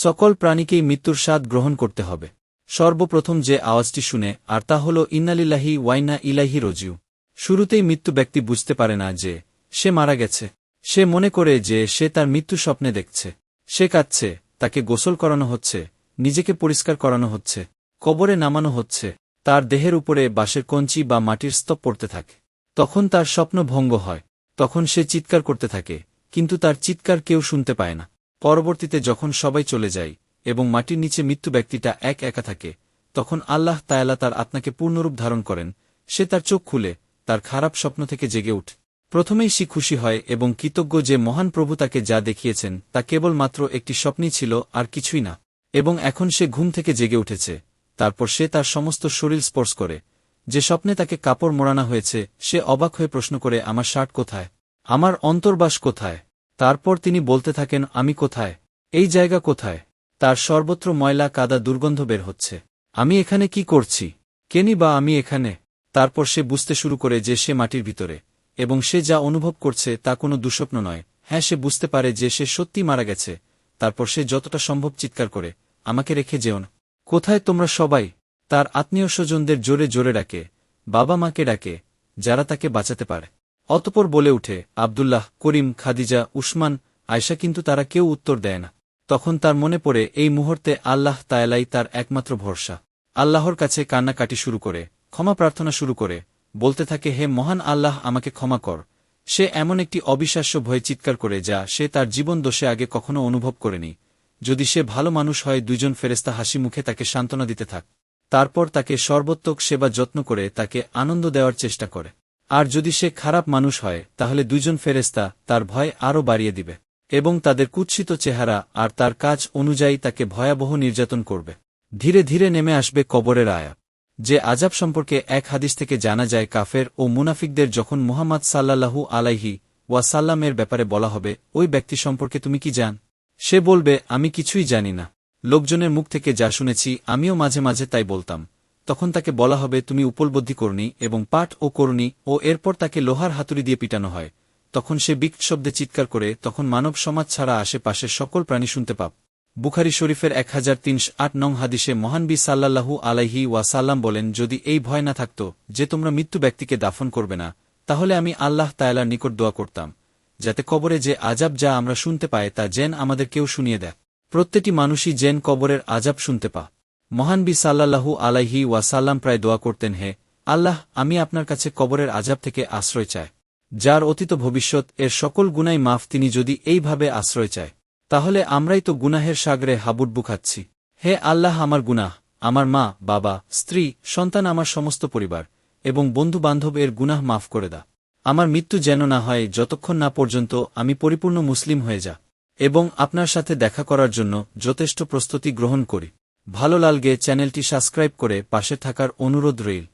সকল প্রাণীকেই মৃত্যুর স্বাদ গ্রহণ করতে হবে। সর্বপ্রথম যে আওয়াজটি শুনে, আর তা হল, ইন্নালিল্লাহি ওয়াইনা ইলাহি রজিউ শুরুতেই মৃত্যু ব্যক্তি বুঝতে পারে না যে, সে মারা গেছে। সে মনে করে যে, সে তার মৃত্যু স্বপ্নে দেখছে। সে কাঁদছে, তাকে গোসল করানো হচ্ছে, নিজেকে পরিষ্কার করানো হচ্ছে, কবরে নামানো হচ্ছে, তার দেহের উপরে বাঁশের কঞ্চি বা মাটির স্তব পড়তে থাকে। তখন তার স্বপ্ন ভঙ্গ হয়, তখন সে চিৎকার করতে থাকে, কিন্তু তার চিৎকার কেউ শুনতে পায় না। পরবর্তীতে যখন সবাই চলে যায় এবং মাটির নিচে মৃত্যু ব্যক্তিটা এক একা থাকে, তখন আল্লাহ তায়ালা তার আত্মাকে পূর্ণরূপ ধারণ করেন। সে তার চোখ খুলে, তার খারাপ স্বপ্ন থেকে জেগে উঠ। প্রথমেই সে খুশি হয় এবং কৃতজ্ঞ যে মহান প্রভু তাকে যা দেখিয়েছেন, তা কেবলমাত্র একটি স্বপ্নই ছিল আর কিছুই না। এবং এখন সে ঘুম থেকে জেগে উঠেছে। তারপর সে তার সমস্ত শরীর স্পর্শ করে। যে স্বপ্নে তাকে কাপড় মোড়ানো হয়েছে, সে অবাক হয়ে প্রশ্ন করে, আমার শার্ট কোথায়? আমার অন্তর্বাস কোথায়? তারপর তিনি বলতে থাকেন, আমি কোথায়? এই জায়গা কোথায়? তার সর্বত্র ময়লা কাদা দুর্গন্ধ বের হচ্ছে। আমি এখানে কি করছি? কেনি বা আমি এখানে? তারপর সে বুঝতে শুরু করে যে সে মাটির ভিতরে, এবং সে যা অনুভব করছে তা কোনো দুঃস্বপ্ন নয়। হ্যাঁ সে বুঝতে পারে যে সে সত্যি মারা গেছে। তারপর সে যতটা সম্ভব চিৎকার করে, আমাকে রেখে যেও না। কোথায় তোমরা সবাই? তার আত্মীয় স্বজনদের জোরে জোরে ডাকে, বাবা মাকে ডাকে, যারা তাকে বাঁচাতে পারে। অতপর বলে উঠে, আবদুল্লাহ, করিম, খাদিজা, উসমান আয়সা কিন্তু তারা কেউ উত্তর দেয় না। তখন তার মনে পড়ে, এই মুহূর্তে আল্লাহ তায়ালাই তার একমাত্র ভরসা। আল্লাহর কাছে কান্নাকাটি শুরু করে, ক্ষমা প্রার্থনা শুরু করে। বলতে থাকে, হে মহান আল্লাহ, আমাকে ক্ষমা কর। সে এমন একটি অবিশ্বাস্য ভয়ে চিৎকার করে যা সে তার জীবন দোষে আগে কখনো অনুভব করেনি। যদি সে ভালো মানুষ হয়, দুইজন ফেরেস্তা হাসি মুখে তাকে সান্ত্বনা দিতে থাক। তারপর তাকে সর্বোত্তক সেবা যত্ন করে তাকে আনন্দ দেওয়ার চেষ্টা করে। আর যদি সে খারাপ মানুষ হয়, তাহলে দুইজন ফেরেস্তা তার ভয় আরও বাড়িয়ে দিবে, এবং তাদের কুৎসিত চেহারা আর তার কাজ অনুযায়ী তাকে ভয়াবহ নির্যাতন করবে। ধীরে ধীরে নেমে আসবে কবরের আয়া যে আজাব সম্পর্কে এক হাদিস থেকে জানা যায়, কাফের ও মুনাফিকদের যখন মুহাম্মদ সাল্লাল্লাহু আলাইহি ওয়াসাল্লামের ব্যাপারে বলা হবে, ওই ব্যক্তি সম্পর্কে তুমি কি জান? সে বলবে, আমি কিছুই জানি না। লোকজনের মুখ থেকে যা শুনেছি, আমিও মাঝে মাঝে তাই বলতাম। তখন তাকে বলা হবে, তুমি উপলব্ধি করনি এবং পাঠ ও করনি ও এরপর তাকে লোহার হাতুড়ি দিয়ে পিটানো হয়। তখন সে বিক্ট শব্দে চিৎকার করে, তখন মানব সমাজ ছাড়া আশেপাশের সকল প্রাণী শুনতে পাপ। বুখারি শরীফের এক হাজার তিনশ আট নং হাদিসে মহানবী সাল্লাল্লাহু আলাইহি ওয়াসাল্লাম বলেন, যদি এই ভয় না থাকত যে তোমরা মৃত্যু ব্যক্তিকে দাফন করবে না, তাহলে আমি আল্লাহ তায়ালার নিকট দোয়া করতাম, যাতে কবরে যে আজাব যা আমরা শুনতে পাই তা জেন আমাদের কেউ শুনিয়ে দেয়। প্রত্যেকটি মানুষই জেন কবরের আজাব শুনতে পা মহানবী সাল্লাল্লাহু আলাইহি ওয়াসাল্লাম প্রায় দোয়া করতেন, হে আল্লাহ, আমি আপনার কাছে কবরের আজাব থেকে আশ্রয় চাই, যার অতীত ভবিষ্যৎ, এর সকল গুনাই মাফ তিনি যদি এইভাবে আশ্রয় চায়, তাহলে আমরাই তো গুনাহের সাগরে হাবুডবু খাচ্ছি। হে আল্লাহ, আমার গুনাহ, আমার মা, বাবা, স্ত্রী, সন্তান আমার সমস্ত পরিবার এবং বন্ধু বান্ধব এর গুনাহ মাফ করে দা। আমার মৃত্যু যেন না হয়, যতক্ষণ না পর্যন্ত আমি পরিপূর্ণ মুসলিম হয়ে যা এবং আপনার সাথে দেখা করার জন্য যথেষ্ট প্রস্তুতি গ্রহণ করি। ভালো লালগে চ্যানেলটি সাবস্ক্রাইব করে পাশে থাকার অনুরোধ রইল।